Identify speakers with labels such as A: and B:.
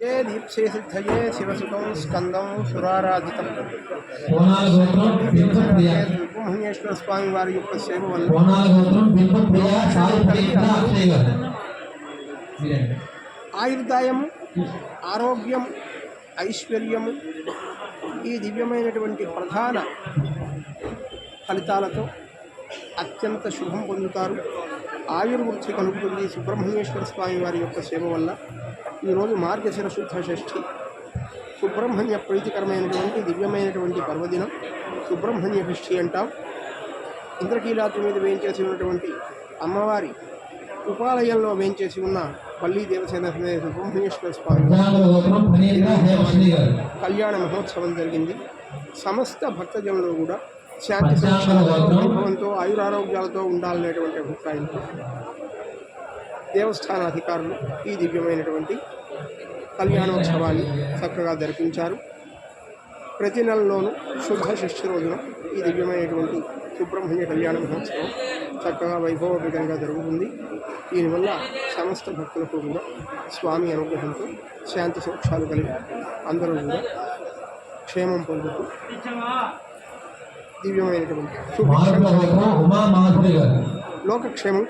A: ఏ దీప్సే సిద్ధయే శివసుతం స్కందం సురారాధితం సుబ్రహ్మణ్యేశ్వర స్వామి వారి యొక్క సేవ ఆయుర్దాయము ఆరోగ్యం ఐశ్వర్యము ఈ దివ్యమైనటువంటి ప్రధాన ఫలితాలతో అత్యంత శుభం పొందుతారు. ఆయుర్వృద్ధి కలుగుతుంది సుబ్రహ్మణ్యేశ్వర స్వామి వారి యొక్క సేవ వల్ల. ఈరోజు మార్గశిర శుద్ధ షష్ఠి సుబ్రహ్మణ్య ప్రీతికరమైనటువంటి దివ్యమైనటువంటి పర్వదినం. సుబ్రహ్మణ్య షష్ఠి అంటాం. ఇంద్రకీలాద్రి మీద వేయించేసి ఉన్నటువంటి అమ్మవారి ఉపాలయంలో వేయించేసి ఉన్న పల్లి దేవసేన సుబ్రహ్మణ్యేశ్వర స్వామి కళ్యాణ మహోత్సవం జరిగింది. సమస్త భక్తజనులు కూడా శాంతి. వైభవంతో ఆయురారోగ్యాలతో ఉండాలనేటువంటి అభిప్రాయంతో దేవస్థాన అధికారులు ఈ దివ్యమైనటువంటి కళ్యాణోత్సవాన్ని చక్కగా జరిపించారు ప్రతి నెలలోనూ శుద్ధ షష్ఠి రోజున ఈ దివ్యమైనటువంటి సుబ్రహ్మణ్య కళ్యాణ మహోత్సవం చక్కగా వైభవపేతంగా జరుగుతుంది దీనివల్ల సమస్త భక్తులకు కూడా స్వామి అనుగ్రహంతో శాంతి సౌఖ్యాలు కలిగి అందరూ కూడా క్షేమం పొందుతూ దివ్యమైనటువంటి లోకక్షేమం